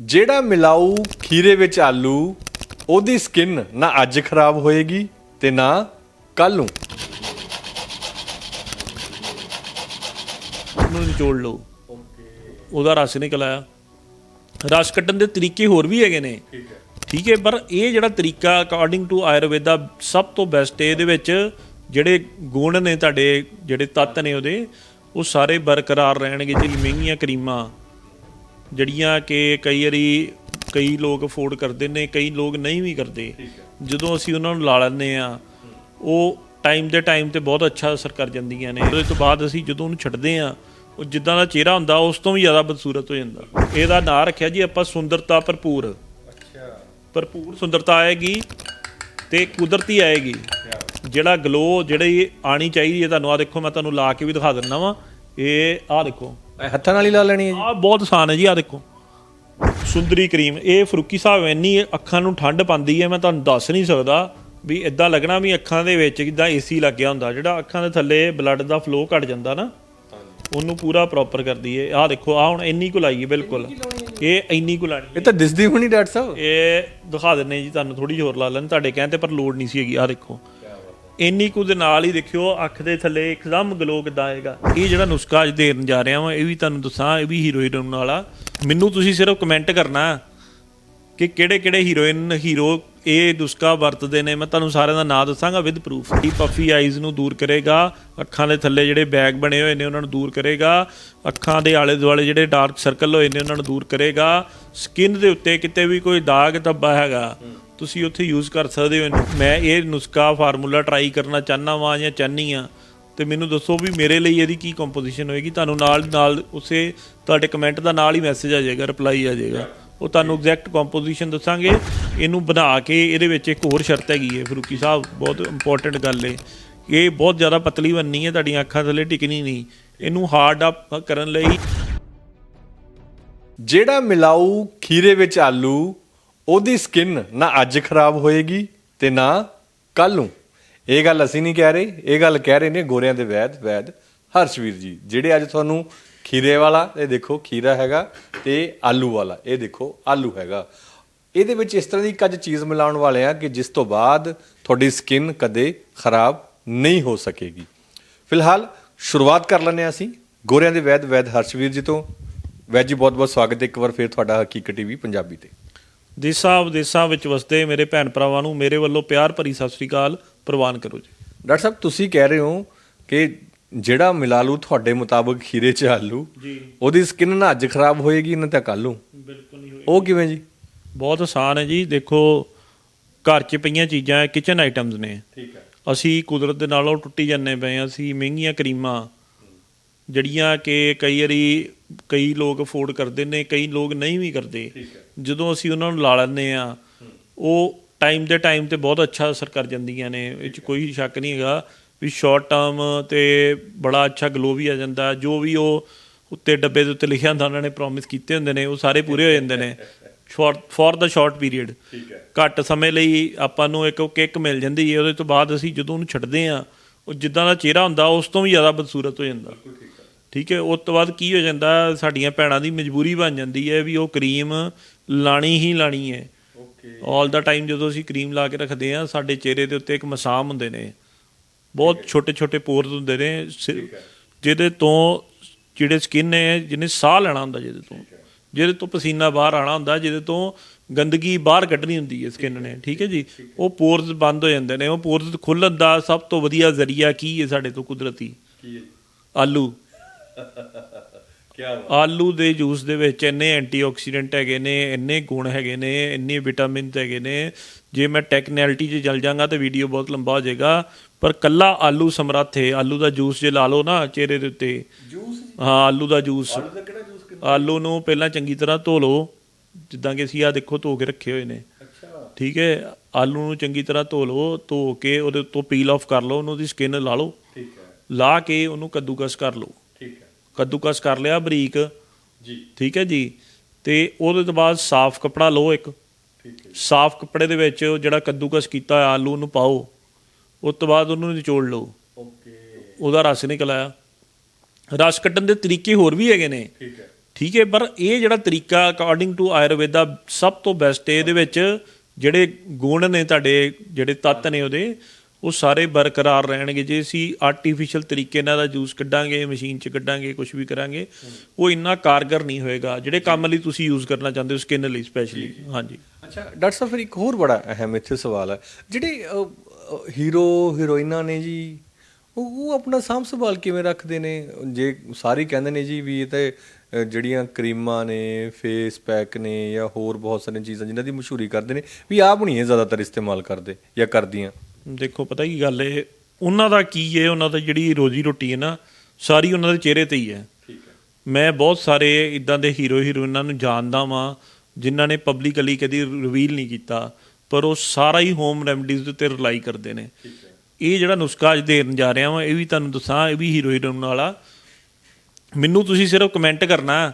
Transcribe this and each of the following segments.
ਜਿਹੜਾ ਮਿਲਾਊ ਖੀਰੇ ਵਿੱਚ ਆਲੂ ਉਹਦੀ ਸਕਿਨ ਨਾ ਅੱਜ ਖਰਾਬ ਹੋਏਗੀ ਤੇ ਨਾ ਕੱਲ ਨੂੰ। ਉਹਨੂੰ ਨਿਚੋੜ ਲਓ। ਉਹਦਾ ਰਸ ਨਿਕਲ ਆਇਆ। ਰਸ ਕੱਢਣ ਦੇ ਤਰੀਕੇ ਹੋਰ ਵੀ ਹੈਗੇ ਨੇ। ਠੀਕ ਹੈ। ਠੀਕ ਹੈ ਪਰ ਇਹ ਜਿਹੜਾ ਤਰੀਕਾ ਅਕੋਰਡਿੰਗ ਟੂ ਆਯੁਰਵੇਦਾ ਸਭ ਤੋਂ ਬੈਸਟ ਹੈ। ਇਹਦੇ ਵਿੱਚ ਜਿਹੜੇ ਗੁਣ ਨੇ ਤੁਹਾਡੇ ਜਿਹੜੇ ਤੱਤ ਨੇ ਉਹਦੇ ਉਹ ਸਾਰੇ ਬਰਕਰਾਰ ਰਹਿਣਗੇ। ਜਿਹੜੀ ਮਹਿੰਗੀਆਂ ਕਰੀਮਾਂ ਜਿਹੜੀਆਂ ਕਿ ਕਈ ਵਾਰੀ ਕਈ ਲੋਕ ਅਫੋਰਡ ਕਰਦੇ ਨੇ ਕਈ ਲੋਕ ਨਹੀਂ ਵੀ ਕਰਦੇ। ਜਦੋਂ ਅਸੀਂ ਉਹਨਾਂ ਨੂੰ ਲਾ ਲੈਂਦੇ ਆ ਉਹ ਟਾਈਮ ਦੇ ਟਾਈਮ ਤੇ ਬਹੁਤ ਅੱਛਾ ਅਸਰ ਕਰ ਜਾਂਦੀਆਂ ਨੇ। ਉਹਦੇ ਤੋਂ ਬਾਅਦ ਅਸੀਂ ਜਦੋਂ ਉਹਨੂੰ ਛੱਡਦੇ ਆ ਉਹ ਜਿੱਦਾਂ ਦਾ ਚਿਹਰਾ ਹੁੰਦਾ ਉਸ ਤੋਂ ਵੀ ਜ਼ਿਆਦਾ ਬਦਸੂਰਤ ਹੋ ਜਾਂਦਾ। ਇਹਦਾ ਨਾਂ ਰੱਖਿਆ ਜੀ ਆਪਾਂ ਸੁੰਦਰਤਾ ਭਰਪੂਰ। ਅੱਛਾ। ਭਰਪੂਰ ਸੁੰਦਰਤਾ ਆਏਗੀ ਤੇ ਕੁਦਰਤੀ ਆਏਗੀ। ਜਿਹੜਾ ਗਲੋ ਜਿਹੜੀ ਆਣੀ ਚਾਹੀਦੀ ਹੈ ਤੁਹਾਨੂੰ ਆ ਦੇਖੋ ਮੈਂ ਤੁਹਾਨੂੰ ਲਾ ਕੇ ਵੀ ਦਿਖਾ ਦਿੰਦਾ ਵਾਂ। ਇਹ ਆ ਦੇਖੋ। ਇਹ ਹੱਥਾਂ ਨਾਲ ਹੀ ਲਾ ਲੈਣੀ ਹੈ ਜੀ। ਆ ਬਹੁਤ ਆਸਾਨ ਹੈ ਜੀ ਆ ਦੇਖੋ। ਸੁੰਦਰੀ ਕਰੀਮ ਇਹ ਫਰੂਕੀ ਸਾਹਿਬ ਇੰਨੀ ਅੱਖਾਂ ਨੂੰ ਠੰਡ ਪਾਉਂਦੀ ਹੈ ਮੈਂ ਤੁਹਾਨੂੰ ਦੱਸ ਨਹੀਂ ਸਕਦਾ ਵੀ ਇਦਾਂ ਲੱਗਣਾ ਵੀ ਅੱਖਾਂ ਦੇ ਵਿੱਚ ਜਿੱਦਾਂ ਏਸੀ ਲੱਗਿਆ ਹੁੰਦਾ ਜਿਹੜਾ ਅੱਖਾਂ ਦੇ ਥੱਲੇ ਬਲੱਡ ਦਾ ਫਲੋ ਘਟ ਜਾਂਦਾ ਨਾ ਉਹਨੂੰ ਪੂਰਾ ਪ੍ਰੋਪਰ ਕਰਦੀ ਹੈ। ਆ ਦੇਖੋ ਆ ਹੁਣ ਇੰਨੀ ਕੁ ਲਾਈ ਹੈ ਬਿਲਕੁਲ। ਇਹ ਇੰਨੀ ਕੁ ਲਾਣੀ ਇਹ ਤਾਂ ਦਿਸਦੀ ਹੋਣੀ ਡਾਕਟਰ ਸਾਹਿਬ। ਇਹ ਦਿਖਾ ਦਿੰਨੇ ਜੀ ਤੁਹਾਨੂੰ ਥੋੜੀ ਹੋਰ ਲਾ ਲੈਣ ਤੁਹਾਡੇ ਕਹਿਣ ਤੇ ਪਰ ਲੋਡ ਨਹੀਂ ਸੀ ਹੈਗੀ ਆ ਦੇਖੋ। ਇੰਨੀ ਕੁ ਦੇ ਨਾਲ ਹੀ ਦੇਖਿਓ, ਅੱਖ ਦੇ ਥੱਲੇ ਇੱਕਦਮ ਗਲੋ ਕਿੱਦਾਂ ਆਏਗਾ। ਇਹ ਜਿਹੜਾ ਨੁਸਖਾ ਅੱਜ ਦੇਣ ਜਾ ਰਿਹਾ ਵਾਂ, ਇਹ ਵੀ ਤੁਹਾਨੂੰ ਦੱਸਾਂ, ਇਹ ਵੀ ਹੀਰੋਇਨ ਵਾਲਾ। ਮੈਨੂੰ ਤੁਸੀਂ ਸਿਰਫ ਕਮੈਂਟ ਕਰਨਾ ਕਿ ਕਿਹੜੇ ਕਿਹੜੇ ਹੀਰੋਇਨ ਹੀਰੋ ਇਹ ਨੁਸਖਾ ਵਰਤਦੇ ਨੇ। ਮੈਂ ਤੁਹਾਨੂੰ ਸਾਰਿਆਂ ਦਾ ਨਾਮ ਦੱਸਾਂਗਾ ਵਿਦ ਪ੍ਰੂਫ ਇਹ ਪਫੀ ਆਈਜ਼ ਨੂੰ ਦੂਰ ਕਰੇਗਾ। ਅੱਖਾਂ ਦੇ ਥੱਲੇ ਜਿਹੜੇ ਬੈਗ ਬਣੇ ਹੋਏ ਨੇ, ਉਹਨਾਂ ਨੂੰ ਦੂਰ ਕਰੇਗਾ। ਅੱਖਾਂ ਦੇ ਆਲੇ ਦੁਆਲੇ ਜਿਹੜੇ ਡਾਰਕ ਸਰਕਲ ਹੋਏ ਨੇ, ਉਹਨਾਂ ਨੂੰ ਦੂਰ ਕਰੇਗਾ। ਸਕਿਨ ਦੇ ਉੱਤੇ ਕਿਤੇ ਵੀ ਕੋਈ ਦਾਗ ਧੱਬਾ ਹੈਗਾ ਤੁਸੀਂ ਉੱਥੇ ਯੂਜ਼ ਕਰ ਸਕਦੇ ਹੋ ਇਹਨੂੰ। ਮੈਂ ਇਹ ਨੁਸਖਾ ਫਾਰਮੂਲਾ ਟਰਾਈ ਕਰਨਾ ਚਾਹਨਾ ਵਾਂ ਜਾਂ ਚਾਹਨੀ ਆ। ਤੇ ਮੈਨੂੰ ਦੱਸੋ ਵੀ ਮੇਰੇ ਲਈ ਇਹਦੀ ਕੀ ਕੰਪੋਜੀਸ਼ਨ ਹੋਏਗੀ। ਤੁਹਾਨੂੰ ਨਾਲ ਨਾਲ ਉਸੇ ਤੁਹਾਡੇ ਕਮੈਂਟ ਦਾ ਨਾਲ ਹੀ ਮੈਸੇਜ ਆ ਜਾਏਗਾ ਰਿਪਲਾਈ ਆ ਜਾਏਗਾ। ਉਹ ਤੁਹਾਨੂੰ ਐਗਜ਼ੈਕਟ ਕੰਪੋਜੀਸ਼ਨ ਦੱਸਾਂਗੇ। ਇਹਨੂੰ ਬਣਾ ਕੇ ਇਹਦੇ ਵਿੱਚ ਇੱਕ ਹੋਰ ਸ਼ਰਤ ਹੈਗੀ ਹੈ ਫਰੂਕੀ ਸਾਹਿਬ। ਬਹੁਤ ਇੰਪੋਰਟੈਂਟ ਗੱਲ ਹੈ ਇਹ ਬਹੁਤ ਜ਼ਿਆਦਾ ਪਤਲੀ ਬਣਨੀ ਹੈ, ਤੁਹਾਡੀਆਂ ਅੱਖਾਂ ਥੱਲੇ ਟਿਕਣੀ ਨਹੀਂ। ਇਹਨੂੰ ਹਾਰਡ ਅਪ ਕਰਨ ਲਈ ਜਿਹੜਾ ਮਿਲਾਊ ਖੀਰੇ ਵਿੱਚ ਆਲੂ ਉਹਦੀ ਸਕਿਨ ਨਾ ਅੱਜ ਖਰਾਬ ਹੋਏਗੀ ਤੇ ਨਾ ਕੱਲ ਨੂੰ। ਇਹ ਗੱਲ ਅਸੀਂ ਨਹੀਂ ਕਹਿ ਰਹੇ, ਇਹ ਗੱਲ ਕਹਿ ਰਹੇ ਨੇ ਗੋਰਿਆਂ ਦੇ ਵੈਦ ਵੈਦ ਹਰਸ਼ਵੀਰ ਜੀ, ਜਿਹੜੇ ਅੱਜ ਤੁਹਾਨੂੰ ਖੀਰੇ ਵਾਲਾ, ਇਹ ਦੇਖੋ ਖੀਰਾ ਹੈਗਾ ਤੇ ਆਲੂ ਵਾਲਾ, ਇਹ ਦੇਖੋ ਆਲੂ ਹੈਗਾ। ਇਹਦੇ ਵਿੱਚ ਇਸ ਤਰ੍ਹਾਂ ਦੀ ਇੱਕ ਅੱਜ ਚੀਜ਼ ਮਿਲਾਉਣ ਵਾਲੇ ਆ ਕਿ ਜਿਸ ਤੋਂ ਬਾਅਦ ਤੁਹਾਡੀ ਸਕਿਨ ਕਦੇ ਖਰਾਬ ਨਹੀਂ ਹੋ ਸਕੇਗੀ। ਫਿਲਹਾਲ ਸ਼ੁਰੂਆਤ ਕਰ ਲੈਂਦੇ ਹਾਂ ਅਸੀਂ ਗੋਰਿਆਂ ਦੇ ਵੈਦ ਵੈਦ ਹਰਸ਼ਵੀਰ ਜੀ ਤੋਂ। ਵੈਦ ਜੀ ਬਹੁਤ ਬਹੁਤ ਸਵਾਗਤ ਹੈ ਇੱਕ ਵਾਰ ਫੇਰ ਤੁਹਾਡਾ ਹਕੀਕਤ ਟੀਵੀ ਪੰਜਾਬੀ ਤੇ। ਦੇਸਾਂ ਵਿਦੇਸਾਂ ਵਿੱਚ ਵਸਦੇ ਮੇਰੇ ਭੈਣ ਭਰਾਵਾਂ ਨੂੰ ਮੇਰੇ ਵੱਲੋਂ ਪਿਆਰ ਭਰੀ ਸਤਿ ਸ੍ਰੀ ਅਕਾਲ ਪ੍ਰਵਾਨ ਕਰੋ ਜੀ। ਡਾਕਟਰ ਸਾਹਿਬ ਤੁਸੀਂ ਕਹਿ ਰਹੇ ਹੋ ਕਿ ਜਿਹੜਾ ਮਿਲਾ ਲੂ ਤੁਹਾਡੇ ਮੁਤਾਬਕ ਖੀਰੇ ਚ ਆਲੂ ਜੀ। ਉਹਦੀ ਸਕਿਨ ਨਾ ਅੱਜ ਖਰਾਬ ਹੋਏਗੀ ਨਾ ਤਾਂ ਕੱਲ ਨੂੰ। ਬਿਲਕੁਲ ਨਹੀਂ ਹੋਈ ਉਹ ਕਿਵੇਂ ਜੀ? ਬਹੁਤ ਆਸਾਨ ਹੈ ਜੀ। ਦੇਖੋ ਘਰ 'ਚ ਪਈਆਂ ਚੀਜ਼ਾਂ ਕਿਚਨ ਆਈਟਮਸ ਨੇ। ਠੀਕ ਹੈ। ਅਸੀਂ ਕੁਦਰਤ ਦੇ ਨਾਲੋਂ ਟੁੱਟੀ ਜਾਂਦੇ ਪਏ ਹਾਂ। ਅਸੀਂ ਮਹਿੰਗੀਆਂ ਕਰੀਮਾਂ ਜਿਹੜੀਆਂ ਕਿ ਕਈ ਵਾਰੀ ਕਈ ਲੋਕ ਅਫੋਰਡ ਕਰਦੇ ਨੇ ਕਈ ਲੋਕ ਨਹੀਂ ਵੀ ਕਰਦੇ। ਜਦੋਂ ਅਸੀਂ ਉਹਨਾਂ ਨੂੰ ਲਾ ਲੈਂਦੇ ਆ ਉਹ ਟਾਈਮ ਦੇ ਟਾਈਮ ਤੇ ਬਹੁਤ ਅੱਛਾ ਅਸਰ ਕਰ ਜਾਂਦੀਆਂ ਨੇ ਇਹ 'ਚ ਕੋਈ ਸ਼ੱਕ ਨਹੀਂ ਹੈਗਾ ਵੀ ਸ਼ਾਰਟ ਟਰਮ ਤੇ ਬੜਾ ਅੱਛਾ ਗਲੋ ਵੀ ਆ ਜਾਂਦਾ ਜੋ ਵੀ ਉਹ ਉੱਤੇ ਡੱਬੇ ਦੇ ਉੱਤੇ ਲਿਖਿਆ ਹੁੰਦਾ ਉਹਨਾਂ ਨੇ ਪ੍ਰੋਮਿਸ ਕੀਤੇ ਹੁੰਦੇ ਨੇ ਉਹ ਸਾਰੇ ਪੂਰੇ ਹੋ ਜਾਂਦੇ ਨੇ। ਸ਼ਾਰਟ ਫॉर ਦਾ ਸ਼ਾਰਟ ਪੀਰੀਅਡ ਠੀਕ ਹੈ। ਘੱਟ ਸਮੇਂ ਲਈ ਆਪਾਂ ਨੂੰ ਇੱਕ ਕਿੱਕ ਮਿਲ ਜਾਂਦੀ ਹੈ ਉਹਦੇ ਤੋਂ ਬਾਅਦ ਅਸੀਂ ਜਦੋਂ ਉਹਨੂੰ ਛੱਡਦੇ ਆ ਉਹ ਜਿੱਦਾਂ ਦਾ ਚਿਹਰਾ ਹੁੰਦਾ ਉਸ ਤੋਂ ਵੀ ਜ਼ਿਆਦਾ ਬਦਸੂਰਤ ਹੋ ਜਾਂਦਾ। ਠੀਕ ਹੈ ਉਸ ਤੋਂ ਬਾਅਦ ਕੀ ਹੋ ਜਾਂਦਾ ਸਾਡੀਆਂ ਭੈਣਾਂ ਦੀ ਮਜਬੂਰੀ ਬਣ ਜਾਂਦੀ ਹੈ ਵੀ ਉਹ ਕਰੀਮ ਲਾਣੀ ਹੀ ਲਾਣੀ ਹੈ। ਓਕੇ ਆਲ ਦਾ ਟਾਈਮ ਜਦੋਂ ਅਸੀਂ ਕਰੀਮ ਲਾ ਕੇ ਰੱਖਦੇ ਆ ਸਾਡੇ ਚਿਹਰੇ ਦੇ ਉੱਤੇ ਇੱਕ ਮਸਾਮ ਹੁੰਦੇ ਨੇ। ਬਹੁਤ ਛੋਟੇ ਛੋਟੇ ਪੋਰਸ ਹੁੰਦੇ ਨੇ ਜਿਹਦੇ ਤੋਂ ਜਿਹੜੇ ਸਕਿਨ ਹੈ ਜਿਹਨੇ ਸਾਹ ਲੈਣਾ ਹੁੰਦਾ ਜਿਹਦੇ ਤੋਂ। ਜਿਹਦੇ ਤੋਂ ਪਸੀਨਾ ਬਾਹਰ ਆਣਾ ਹੁੰਦਾ ਜਿਹਦੇ ਤੋਂ ਗੰਦਗੀ ਬਾਹਰ ਕੱਢਣੀ ਹੁੰਦੀ ਹੈ ਸਕਿਨ ਨੇ ਠੀਕ ਹੈ ਜੀ? ਉਹ ਪੋਰਸ ਬੰਦ ਹੋ ਜਾਂਦੇ ਨੇ ਉਹ ਪੋਰਸ ਖੁੱਲਣ ਦਾ ਸਭ ਤੋਂ ਵਧੀਆ ਜ਼ਰੀਆ ਕੀ ਹੈ ਸਾਡੇ ਤੋਂ ਕੁਦਰਤੀ? ਕੀ ਹੈ ਆਲੂ। ਆਲੂ ਦੇ ਜੂਸ ਦੇ ਵਿੱਚ ਇੰਨੇ ਐਂਟੀਆਕਸੀਡੈਂਟ ਹੈਗੇ ਨੇ ਇੰਨੇ ਗੁਣ ਹੈਗੇ ਨੇ ਇੰਨੇ ਵਿਟਾਮਿਨ ਹੈਗੇ ਨੇ। ਜੇ ਮੈਂ ਟੈਕਨੈਲਿਟੀ 'ਚ ਚੱਲ ਜਾਗਾ ਤਾਂ ਵੀਡੀਓ ਬਹੁਤ ਲੰਬਾ ਹੋ ਜਾਏਗਾ। ਪਰ ਕੱਲਾ ਆਲੂ ਸਮਰੱਥ ਹੈ ਆਲੂ ਦਾ ਜੂਸ ਜੇ ਲਾ ਲਓ ਨਾ ਚਿਹਰੇ ਦੇ ਉੱਤੇ। ਜੂਸ ਹਾਂ ਆਲੂ ਦਾ ਜੂਸ। ਦਾ ਕਿਹੜਾ ਜੂਸ ਆਲੂ ਨੂੰ ਪਹਿਲਾਂ ਚੰਗੀ ਤਰ੍ਹਾਂ ਧੋ ਲਓ। ਜਿੱਦਾਂ ਕਿ ਅਸੀਂ ਆ ਦੇਖੋ ਧੋ ਕੇ ਰੱਖੇ ਹੋਏ ਨੇ। ਅੱਛਾ। ਠੀਕ ਹੈ? ਆਲੂ ਨੂੰ ਚੰਗੀ ਤਰ੍ਹਾਂ ਧੋ ਲਓ ਧੋ ਕੇ ਉਹਦੇ ਉੱਤੋਂ ਪੀਲ ਆਫ ਕਰ ਲਓ ਉਹਨੂੰ ਦੀ ਸਕਿਨ ਲਾ ਲਓ। ਠੀਕ ਹੈ। ਲਾ ਕੇ ਉਹਨੂੰ ਕੱਦੂਕਸ ਕਰ ਲਓ। ਕੱਦੂਕਸ ਕਰ ਲਿਆ ਬਰੀਕ। ਜੀ। ਠੀਕ ਹੈ ਜੀ। ਤੇ ਉਹਦੇ ਤੋਂ ਬਾਅਦ ਸਾਫ਼ ਕਪੜਾ ਲਓ ਇੱਕ। ਠੀਕ ਹੈ ਸਾਫ਼ ਕੱਪੜੇ ਦੇ ਵਿੱਚ ਜਿਹੜਾ ਕੱਦੂਕਸ ਕੀਤਾ ਹੋਇਆ ਆਲੂ ਨੂੰ ਪਾਓ। ਉਸ ਤੋਂ ਬਾਅਦ ਉਹਨੂੰ ਨਿਚੋੜ ਲਓ। ਓਕੇ। ਉਹਦਾ ਰਸ ਨਿਕਲ ਆਇਆ। ਰਸ ਕੱਢਣ ਦੇ ਤਰੀਕੇ ਹੋਰ ਵੀ ਹੈਗੇ ਨੇ। ਠੀਕ ਹੈ। ਠੀਕ ਹੈ ਪਰ ਇਹ ਜਿਹੜਾ ਤਰੀਕਾ ਅਕੋਰਡਿੰਗ ਟੂ ਆਯੁਰਵੇਦਾ ਸਭ ਤੋਂ ਬੈਸਟ ਹੈ ਇਹਦੇ ਵਿੱਚ ਜਿਹੜੇ ਗੁਣ ਨੇ ਤੁਹਾਡੇ ਜਿਹੜੇ ਤੱਤ ਨੇ ਉਹਦੇ ਉਹ ਸਾਰੇ ਬਰਕਰਾਰ ਰਹਿਣਗੇ। ਜੇ ਅਸੀਂ ਆਰਟੀਫੀਸ਼ੀਅਲ ਤਰੀਕੇ ਨਾਲ ਦਾ ਜੂਸ ਕੱਢਾਂਗੇ ਮਸ਼ੀਨ 'ਚ ਕੱਢਾਂਗੇ ਕੁਝ ਵੀ ਕਰਾਂਗੇ ਉਹ ਇੰਨਾ ਕਾਰਗਰ ਨਹੀਂ ਹੋਏਗਾ। ਜਿਹੜੇ ਕੰਮ ਲਈ ਤੁਸੀਂ ਯੂਜ਼ ਕਰਨਾ ਚਾਹੁੰਦੇ ਹੋ ਸਕਿਨ ਲਈ ਸਪੈਸ਼ਲੀ ਹਾਂਜੀ। ਅੱਛਾ ਡਾਕਟਰ ਸਾਹਿਬ ਫਿਰ ਇੱਕ ਹੋਰ ਬੜਾ ਅਹਿਮ ਇੱਥੇ ਸਵਾਲ ਹੈ। ਜਿਹੜੇ ਹੀਰੋ ਹੀਰੋਇਨਾਂ ਨੇ ਜੀ ਉਹ ਆਪਣਾ ਸਾਂਭ ਸੰਭਾਲ ਕਿਵੇਂ ਰੱਖਦੇ ਨੇ? ਜੇ ਸਾਰੇ ਕਹਿੰਦੇ ਨੇ ਜੀ ਵੀ ਇਹ ਤੇ ਜਿਹੜੀਆਂ ਕਰੀਮਾਂ ਨੇ ਫੇਸ ਪੈਕ ਨੇ ਜਾਂ ਹੋਰ ਬਹੁਤ ਸਾਰੀਆਂ ਚੀਜ਼ਾਂ ਜਿਨ੍ਹਾਂ ਦੀ ਮਸ਼ਹੂਰੀ ਕਰਦੇ ਨੇ ਵੀ ਆਪ ਨਹੀਂ ਇਹ ਜ਼ਿਆਦਾਤਰ ਇਸਤੇਮਾਲ ਕਰਦੇ ਜਾਂ ਕਰਦੀਆਂ। ਦੇਖੋ ਪਤਾ ਕੀ ਗੱਲ ਹੈ ਉਹਨਾਂ ਦਾ ਕੀ ਹੈ ਉਹਨਾਂ ਦਾ ਜਿਹੜੀ ਰੋਜੀ ਰੋਟੀ ਹੈ ਨਾ ਸਾਰੀ ਉਹਨਾਂ ਦੇ ਚਿਹਰੇ ਤੇ ਹੀ ਹੈ। ਮੈਂ ਬਹੁਤ ਸਾਰੇ ਇਦਾਂ ਦੇ ਹੀਰੋ ਹੀਰੋਇਨਾਂ ਨੂੰ ਜਾਣਦਾ ਵਾਂ ਜਿਨ੍ਹਾਂ ਨੇ ਪਬਲਿਕਲੀ ਕਦੀ ਰਿਵੀਲ ਨਹੀਂ ਕੀਤਾ ਪਰ ਉਹ ਸਾਰਾ ਹੀ ਹੋਮ ਰੈਮਡੀਜ਼ ਦੇ ਉੱਤੇ ਰਿਲਾਈ ਕਰਦੇ ਨੇ। ਇਹ ਜਿਹੜਾ ਨੁਸਖਾ ਅੱਜ ਦੇਣ ਜਾ ਰਿਹਾ ਵਾਂ ਇਹ ਵੀ ਤੁਹਾਨੂੰ ਦੱਸਾਂ ਇਹ ਵੀ ਹੀਰੋ ਹੀਰੋਇਨ ਵਾਲਾ ਮੈਨੂੰ ਤੁਸੀਂ ਸਿਰਫ ਕਮੈਂਟ ਕਰਨਾ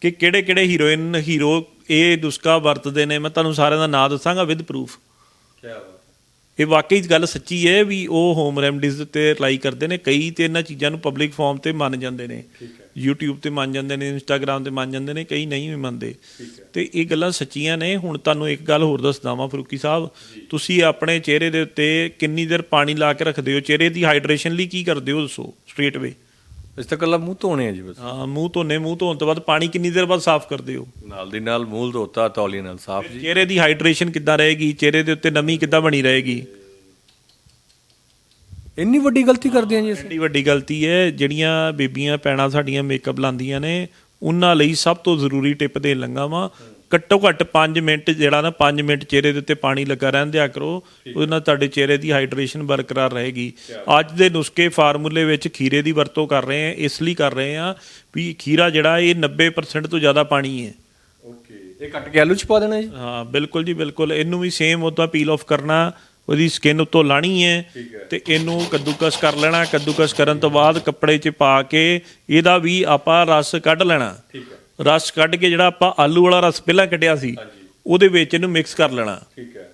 ਕਿ ਕਿਹੜੇ ਕਿਹੜੇ ਹੀਰੋਇਨ ਹੀਰੋ ਇਹ ਨੁਸਖਾ ਵਰਤਦੇ ਨੇ ਮੈਂ ਤੁਹਾਨੂੰ ਸਾਰਿਆਂ ਦਾ ਨਾਮ ਦੱਸਾਂਗਾ ਵਿਦ ਪ੍ਰੂਫ ਕੀ ਬਾਤ ਇਹ ਵਾਕਈ ਗੱਲ ਸੱਚੀ ਹੈ ਵੀ ਉਹ ਹੋਮ ਰੈਮਡੀਜ਼ ਤੇ ਅਪਲਾਈ ਕਰਦੇ ਨੇ। ਕਈ ਤੇ ਇਹਨਾਂ ਚੀਜ਼ਾਂ ਨੂੰ ਪਬਲਿਕ ਫਾਰਮ ਤੇ ਮੰਨ ਜਾਂਦੇ ਨੇ। YouTube ਤੇ ਮੰਨ ਜਾਂਦੇ ਨੇ Instagram ਤੇ ਮੰਨ ਜਾਂਦੇ ਨੇ ਕਈ ਨਹੀਂ ਵੀ ਮੰਨਦੇ। ਤੇ ਇਹ ਗੱਲਾਂ ਸੱਚੀਆਂ ਨੇ। ਹੁਣ ਤੁਹਾਨੂੰ ਇੱਕ ਗੱਲ ਹੋਰ ਦੱਸਦਾ ਵਾਂ ਫਰੂਕੀ ਸਾਹਿਬ। ਤੁਸੀਂ ਆਪਣੇ ਚਿਹਰੇ ਦੇ ਉੱਤੇ ਕਿੰਨੀ ਦੇਰ ਪਾਣੀ ਲਾ ਕੇ ਰੱਖਦੇ ਹੋ? ਚਿਹਰੇ ਦੀ ਹਾਈਡਰੇਸ਼ਨ ਲਈ ਕੀ ਕਰਦੇ ਹੋ ਦੱਸੋ ਸਟ੍ਰੇਟ ਵੇ ਇਸ ਤਾਂ ਕੱਲਾ ਮੂੰਹ ਧੋਣੇ ਆ ਜੀ ਬਸ। ਹਾਂ ਮੂੰਹ ਧੋਨੇ ਮੂੰਹ ਧੋਣ ਤੋਂ ਬਾਅਦ ਪਾਣੀ ਕਿੰਨੀ ਦੇਰ ਬਾਅਦ ਸਾਫ਼ ਕਰਦੇ ਹੋ? ਨਾਲ ਦੀ ਨਾਲ ਮੂੰਹ ਧੋਤਾ ਤੌਲੀ ਨਾਲ ਸਾਫ਼ ਜੀ। ਚਿਹਰੇ ਦੀ ਹਾਈਡਰੇਸ਼ਨ ਕਿੱਦਾਂ ਰਹੇਗੀ? ਚਿਹਰੇ ਦੇ ਉੱਤੇ ਨਮੀ ਕਿੱਦਾਂ ਬਣੀ ਰਹੇਗੀ? ਇੰਨੀ ਵੱਡੀ ਗਲਤੀ ਕਰਦੇ ਆ ਜੀ ਅਸੀਂ। ਐਡੀ ਵੱਡੀ ਗਲਤੀ ਹੈ ਜਿਹੜੀਆਂ ਬੀਬੀਆਂ ਪੈਣਾ ਸਾਡੀਆਂ ਮੇਕਅਪ ਲਾਉਂਦੀਆਂ ਨੇ ਉਹਨਾਂ ਲਈ ਸਭ ਤੋਂ ਜ਼ਰੂਰੀ ਟਿਪ ਦੇ ਲੰਗਾ ਵਾ ਘੱਟੋ ਘੱਟ 5 ਮਿੰਟ ਜਿਹੜਾ ਨਾ 5 ਮਿੰਟ ਚਿਹਰੇ ਦੇ ਉੱਤੇ ਪਾਣੀ ਲੱਗਾ ਰਹਿਣ ਦਿਆ ਕਰੋ ਉਹਦੇ ਨਾਲ ਤੁਹਾਡੇ ਚਿਹਰੇ ਦੀ ਹਾਈਡਰੇਸ਼ਨ ਬਰਕਰਾਰ ਰਹੇਗੀ। ਅੱਜ ਦੇ ਨੁਸਖੇ ਫਾਰਮੂਲੇ ਵਿੱਚ ਖੀਰੇ ਦੀ ਵਰਤੋਂ ਕਰ ਰਹੇ ਆ ਇਸ ਲਈ ਕਰ ਰਹੇ ਆ ਵੀ ਖੀਰਾ ਜਿਹੜਾ ਇਹ 90% ਤੋਂ ਜ਼ਿਆਦਾ ਪਾਣੀ ਹੈ। ਓਕੇ ਇਹ ਕੱਟ ਕੇ ਆਲੂ ਚ ਪਾ ਦੇਣਾ ਜੀ? ਹਾਂ ਬਿਲਕੁਲ ਜੀ ਬਿਲਕੁਲ। ਇਹਨੂੰ ਵੀ ਸੇਮ ਉਦਾਂ ਪੀਲ ਆਫ ਕਰਨਾ ਉਹਦੀ ਸਕਿਨ ਉੱਤੋਂ ਲਾਣੀ ਹੈ। ਤੇ ਇਹਨੂੰ ਕੱਦੂਕਸ ਕਰ ਲੈਣਾ। ਕੱਦੂਕਸ ਕਰਨ ਤੋਂ ਬਾਅਦ ਕੱਪੜੇ 'ਚ ਪਾ ਕੇ ਇਹਦਾ ਵੀ ਆਪਾਂ ਰਸ ਕੱਢ ਲੈਣਾ। ਠੀਕ ਹੈ। ਰਸ ਕੱਢ ਕੇ ਜਿਹੜਾ ਆਪਾਂ ਆਲੂ ਵਾਲਾ ਰਸ ਪਹਿਲਾਂ ਕੱਢਿਆ ਸੀ ਉਹਦੇ ਵਿੱਚ ਇਹਨੂੰ ਮਿਕਸ ਕਰ ਲੈਣਾ। ਠੀਕ ਹੈ।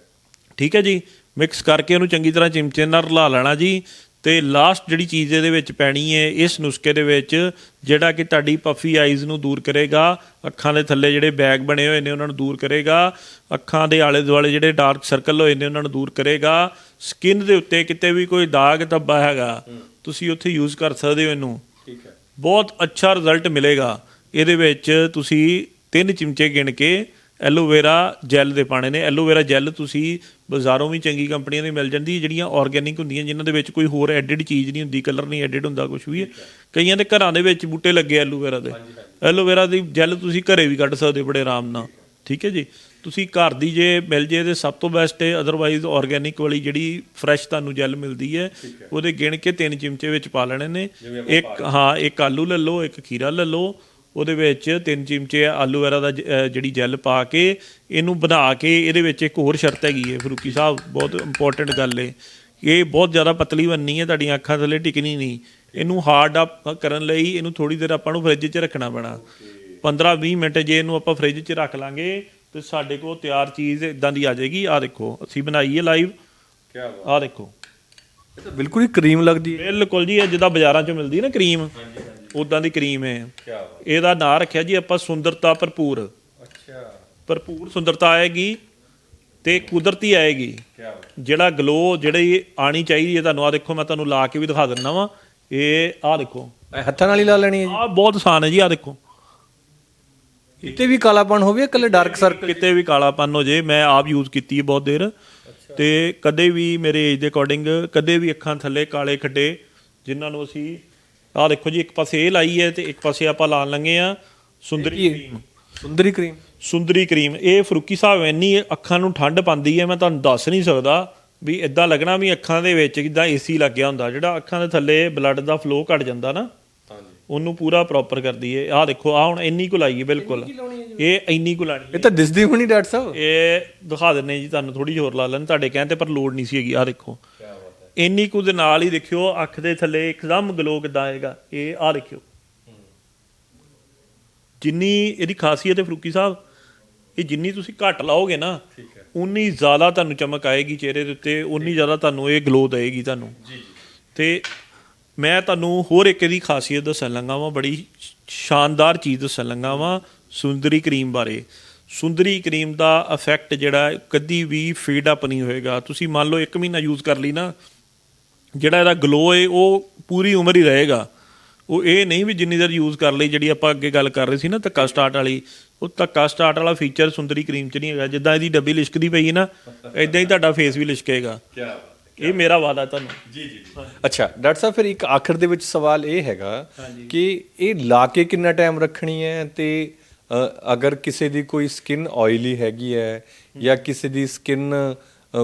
ਠੀਕ ਹੈ ਜੀ? ਮਿਕਸ ਕਰਕੇ ਉਹਨੂੰ ਚੰਗੀ ਤਰ੍ਹਾਂ ਚਿਮਚੇ ਨਾਲ ਰਲਾ ਲੈਣਾ ਜੀ ਤੇ ਲਾਸਟ ਜਿਹੜੀ ਚੀਜ਼ ਇਹਦੇ ਵਿੱਚ ਪੈਣੀ ਹੈ ਇਸ ਨੁਸਖੇ ਦੇ ਵਿੱਚ ਜਿਹੜਾ ਕਿ ਤੁਹਾਡੀ ਪਫੀ ਆਈਜ਼ ਨੂੰ ਦੂਰ ਕਰੇਗਾ ਅੱਖਾਂ ਦੇ ਥੱਲੇ ਜਿਹੜੇ ਬੈਗ ਬਣੇ ਹੋਏ ਨੇ ਉਹਨਾਂ ਨੂੰ ਦੂਰ ਕਰੇਗਾ ਅੱਖਾਂ ਦੇ ਆਲੇ ਦੁਆਲੇ ਜਿਹੜੇ ਡਾਰਕ ਸਰਕਲ ਹੋਏ ਨੇ ਉਹਨਾਂ ਨੂੰ ਦੂਰ ਕਰੇਗਾ ਸਕਿਨ ਦੇ ਉੱਤੇ ਕਿਤੇ ਵੀ ਕੋਈ ਦਾਗ ਧੱਬਾ ਹੈਗਾ ਤੁਸੀਂ ਉੱਥੇ ਯੂਜ਼ ਕਰ ਸਕਦੇ ਹੋ ਇਹਨੂੰ। ਠੀਕ ਹੈ। ਬਹੁਤ ਅੱਛਾ ਰਿਜ਼ਲਟ ਮਿਲੇਗਾ। ਇਹਦੇ ਵਿੱਚ ਤੁਸੀਂ ਤਿੰਨ ਚਮਚੇ ਗਿਣ ਕੇ ਐਲੋਵੇਰਾ ਜੈਲ ਦੇ ਪਾਣੇ ਨੇ। ਐਲੋਵੇਰਾ ਜੈਲ ਤੁਸੀਂ ਬਾਜ਼ਾਰੋਂ ਵੀ ਚੰਗੀ ਕੰਪਨੀਆਂ ਦੀ ਮਿਲ ਜਾਂਦੀ ਜਿਹੜੀਆਂ ਆਰਗੇਨਿਕ ਹੁੰਦੀਆਂ ਜਿਨ੍ਹਾਂ ਦੇ ਵਿੱਚ ਕੋਈ ਹੋਰ ਐਡਿਡ ਚੀਜ਼ ਨਹੀਂ ਹੁੰਦੀ ਕਲਰ ਨਹੀਂ ਐਡਿਡ ਹੁੰਦਾ ਕੁਝ ਵੀ ਕਈਆਂ ਦੇ ਘਰਾਂ ਦੇ ਵਿੱਚ ਬੂਟੇ ਲੱਗੇ ਐਲੋਵੇਰਾ ਦੇ। ਐਲੋਵੇਰਾ ਦੀ ਜੈਲ ਤੁਸੀਂ ਘਰੇ ਵੀ ਕੱਢ ਸਕਦੇ ਬੜੇ ਆਰਾਮ ਨਾਲ। ਠੀਕ ਹੈ ਜੀ? ਤੁਸੀਂ ਘਰ ਦੀ ਜੇ ਮਿਲ ਜੇ ਤੇ ਸਭ ਤੋਂ ਬੈਸਟ ਹੈ ਅਦਰਵਾਈਜ਼ ਆਰਗੇਨਿਕ ਵਾਲੀ ਜਿਹੜੀ ਫਰੈਸ਼ ਤੁਹਾਨੂੰ ਜੈਲ ਮਿਲਦੀ ਹੈ ਉਹਦੇ ਗਿਣ ਕੇ ਤਿੰਨ ਚਮਚੇ ਵਿੱਚ ਪਾ ਲੈਣੇ ਨੇ। ਇੱਕ ਹਾਂ ਇੱਕ ਆਲੂ ਲੈ ਲਓ ਇੱਕ ਖੀਰਾ ਲੈ ਲਓ ਉਹਦੇ ਵਿੱਚ ਤਿੰਨ ਚਮਚੇ ਆਲੂ ਵੈਰਾ ਦਾ ਜਿਹੜੀ ਜੈਲ ਪਾ ਕੇ ਇਹਨੂੰ ਬਣਾ ਕੇ ਇਹਦੇ ਵਿੱਚ ਇੱਕ ਹੋਰ ਸ਼ਰਤ ਹੈਗੀ ਹੈ ਫਰੂਕੀ ਸਾਹਿਬ ਬਹੁਤ ਇੰਪੋਰਟੈਂਟ ਗੱਲ ਹੈ ਇਹ ਬਹੁਤ ਜ਼ਿਆਦਾ ਪਤਲੀ ਬਣਨੀ ਹੈ ਤੁਹਾਡੀਆਂ ਅੱਖਾਂ ਥੱਲੇ ਟਿਕਣੀ ਨਹੀਂ। ਇਹਨੂੰ ਹਾਰਡ ਅਪ ਕਰਨ ਲਈ ਇਹਨੂੰ ਥੋੜੀ ਦੇਰ ਆਪਾਂ ਨੂੰ ਫ੍ਰਿਜ 'ਚ ਰੱਖਣਾ ਪੈਣਾ। 15-20 ਮਿੰਟ ਜੇ ਇਹਨੂੰ ਆਪਾਂ ਫ੍ਰਿਜ 'ਚ ਰੱਖ ਲਾਂਗੇ ਤੇ ਸਾਡੇ ਕੋਲ ਤਿਆਰ ਚੀਜ਼ ਇਦਾਂ ਦੀ ਆ ਜਾਏਗੀ। ਆ ਦੇਖੋ ਅਸੀਂ ਬਣਾਈ ਹੈ ਲਾਈਵ ਕੀ ਬਾਤ। ਆ ਦੇਖੋ। ਇਹ ਤਾਂ ਬਿਲਕੁਲ ਹੀ ਕਰੀਮ ਲੱਗਦੀ ਹੈ। ਬਿਲਕੁਲ ਜੀ ਇਹ ਜਿੱਦਾਂ ਬਾਜ਼ਾਰਾਂ 'ਚ ਮਿਲਦੀ ਹੈ ਨਾ ਕਰੀਮ ਉਦਾਂ ਦੀ ਕਰੀਮ ਹੈ। ਕੀ ਬਾਤ। ਇਹਦਾ ਨਾਂ ਰੱਖਿਆ ਜੀ ਆਪਾਂ ਸੁੰਦਰਤਾ ਭਰਪੂਰ। ਅੱਛਾ। ਭਰਪੂਰ ਸੁੰਦਰਤਾ ਆਏਗੀ ਤੇ ਕੁਦਰਤੀ ਆਏਗੀ। ਕੀ ਬਾਤ। ਜਿਹੜਾ ਗਲੋ ਜਿਹੜੀ ਆਣੀ ਚਾਹੀਦੀ ਹੈ ਤੁਹਾਨੂੰ ਆ ਦੇਖੋ ਮੈਂ ਤੁਹਾਨੂੰ ਲਾ ਕੇ ਵੀ ਦਿਖਾ ਦਿੰਦਾ ਵਾਂ। ਇਹ ਆ ਦੇਖੋ। ਇਹ ਹੱਥਾਂ ਨਾਲ ਹੀ ਲਾ ਲੈਣੀ ਹੈ ਜੀ? ਆ ਬਹੁਤ ਆਸਾਨ ਹੈ ਜੀ ਆ ਦੇਖੋ। ਕਿਤੇ ਵੀ ਕਾਲਾਪਣ ਹੋਵੇ ਇਕੱਲੇ ਡਾਰਕ ਸਰਕਲ ਕਿਤੇ ਵੀ ਕਾਲਾਪਨ ਹੋ ਜੇ ਮੈਂ ਆਪ ਯੂਜ਼ ਕੀਤੀ ਹੈ ਬਹੁਤ ਦੇਰ। ਤੇ ਕਦੇ ਵੀ ਮੇਰੇ ਏਜ ਦੇ ਅਕੋਰਡਿੰਗ ਕਦੇ ਵੀ ਅੱਖਾਂ ਥੱਲੇ ਕਾਲੇ ਖੱਡੇ ਜਿਨ੍ਹਾਂ ਨੂੰ ਅਸੀਂ ਆ ਦੇਖੋ ਜੀ ਇੱਕ ਪਾਸੇ ਇਹ ਲਾਈ ਹੈ ਤੇ ਇੱਕ ਪਾਸੇ ਆਪਾਂ ਲਾਣ ਲੱਗੇ ਆ Sundari cream. Sundari cream. Sundari cream. ਇਹ ਫਰੂਕੀ ਸਾਹਿਬ ਇੰਨੀ ਅੱਖਾਂ ਨੂੰ ਠੰਡ ਪਾਉਂਦੀ ਹੈ ਮੈਂ ਤੁਹਾਨੂੰ ਦੱਸ ਨਹੀਂ ਸਕਦਾ ਵੀ ਇਦਾਂ ਲੱਗਣਾ ਵੀ ਅੱਖਾਂ ਦੇ ਵਿੱਚ ਜਿੱਦਾਂ ਏਸੀ ਲੱਗਿਆ ਹੁੰਦਾ ਜਿਹੜਾ ਅੱਖਾਂ ਦੇ ਥੱਲੇ ਬਲੱਡ ਦਾ ਫਲੋ ਘਟ ਜਾਂਦਾ ਨਾ ਹਾਂਜੀ। ਉਹਨੂੰ ਪੂਰਾ ਪ੍ਰੋਪਰ ਕਰਦੀ ਹੈ। ਆਹ ਦੇਖੋ ਆਹ ਹੁਣ ਇੰਨੀ ਕੁ ਲਾਈ ਹੈ ਬਿਲਕੁਲ। ਇਹ ਇੰਨੀ ਕੁ ਲਾਣੀ ਇਹ ਤਾਂ ਦਿਸਦੀ ਹੋਣੀ ਡਾਕਟਰ ਸਾਹਿਬ। ਇਹ ਦਿਖਾ ਦਿੰਨੇ ਜੀ ਤੁਹਾਨੂੰ ਥੋੜੀ ਹੋਰ ਲਾ ਲੈਣ ਤੁਹਾਡੇ ਕਹਿਣ ਤੇ ਪਰ ਲੋਡ ਨਹੀਂ ਸੀ ਹੈਗੀ। ਆਹ ਦੇਖੋ। ਇੰਨੀ ਕੁ ਦੇ ਨਾਲ ਹੀ ਦੇਖਿਓ ਅੱਖ ਦੇ ਥੱਲੇ ਇੱਕਦਮ ਗਲੋ ਕਿੱਦਾਂ ਆਏਗਾ ਇਹ ਆਹ ਦੇਖਿਓ ਜਿੰਨੀ ਇਹਦੀ ਖਾਸੀਅਤ ਹੈ ਫਰੂਕੀ ਸਾਹਿਬ ਇਹ ਜਿੰਨੀ ਤੁਸੀਂ ਘੱਟ ਲਾਓਗੇ ਨਾ ਉਨੀ ਜ਼ਿਆਦਾ ਤੁਹਾਨੂੰ ਚਮਕ ਆਏਗੀ ਚਿਹਰੇ ਦੇ ਉੱਤੇ ਉਨੀ ਜ਼ਿਆਦਾ ਤੁਹਾਨੂੰ ਇਹ ਗਲੋ ਦੇਏਗੀ ਤੁਹਾਨੂੰ। ਜੀ ਤੇ ਮੈਂ ਤੁਹਾਨੂੰ ਹੋਰ ਇੱਕ ਇਹਦੀ ਖਾਸੀਅਤ ਦੱਸਣ ਲੱਗਾ ਵਾਂ ਬੜੀ ਸ਼ਾਨਦਾਰ ਚੀਜ਼ ਦੱਸਣ ਲੱਗਾ ਵਾਂ ਸੁੰਦਰੀ ਕਰੀਮ ਬਾਰੇ। ਸੁੰਦਰੀ ਕਰੀਮ ਦਾ ਇਫੈਕਟ ਜਿਹੜਾ ਕਦੀ ਵੀ ਫੀਡ ਅਪ ਨਹੀਂ ਹੋਏਗਾ। ਤੁਸੀਂ ਮੰਨ ਲਓ 1 ਮਹੀਨਾ ਯੂਜ਼ ਕਰ ਲਈ ਨਾ ਜਿਹੜਾ ਇਹਦਾ ਗਲੋ ਹੈ ਉਹ ਪੂਰੀ ਉਮਰ ਹੀ ਰਹੇਗਾ। ਉਹ ਇਹ ਨਹੀਂ ਵੀ ਜਿੰਨੀ ਦੇਰ ਯੂਜ਼ ਕਰ ਲਈ ਜਿਹੜੀ ਆਪਾਂ ਅੱਗੇ ਗੱਲ ਕਰ ਰਹੇ ਸੀ ਨਾ ਧੱਕਾ ਸਟਾਰਟ ਵਾਲੀ ਉਹ ਧੱਕਾ ਸਟਾਰਟ ਵਾਲਾ ਫੀਚਰ ਸੁੰਦਰੀ ਕਰੀਮ 'ਚ ਨਹੀਂ ਹੈਗਾ। ਜਿੱਦਾਂ ਇਹਦੀ ਡੱਬੀ ਲਿਸ਼ਕਦੀ ਪਈ ਹੈ ਨਾ ਇਦਾਂ ਹੀ ਤੁਹਾਡਾ ਫੇਸ ਵੀ ਲਿਸ਼ਕੇਗਾ। ਇਹ ਮੇਰਾ ਵਾਦਾ ਤੁਹਾਨੂੰ। ਜੀ ਜੀ ਅੱਛਾ ਡਾਕਟਰ ਸਾਹਿਬ ਫਿਰ ਇੱਕ ਆਖਰ ਦੇ ਵਿੱਚ ਸਵਾਲ ਇਹ ਹੈਗਾ ਕਿ ਇਹ ਲਾ ਕੇ ਕਿੰਨਾ ਟਾਈਮ ਰੱਖਣੀ ਹੈ ਤੇ ਅਗਰ ਕਿਸੇ ਦੀ ਕੋਈ ਸਕਿਨ ਆਇਲੀ ਹੈਗੀ ਹੈ ਜਾਂ ਕਿਸੇ ਦੀ ਸਕਿਨ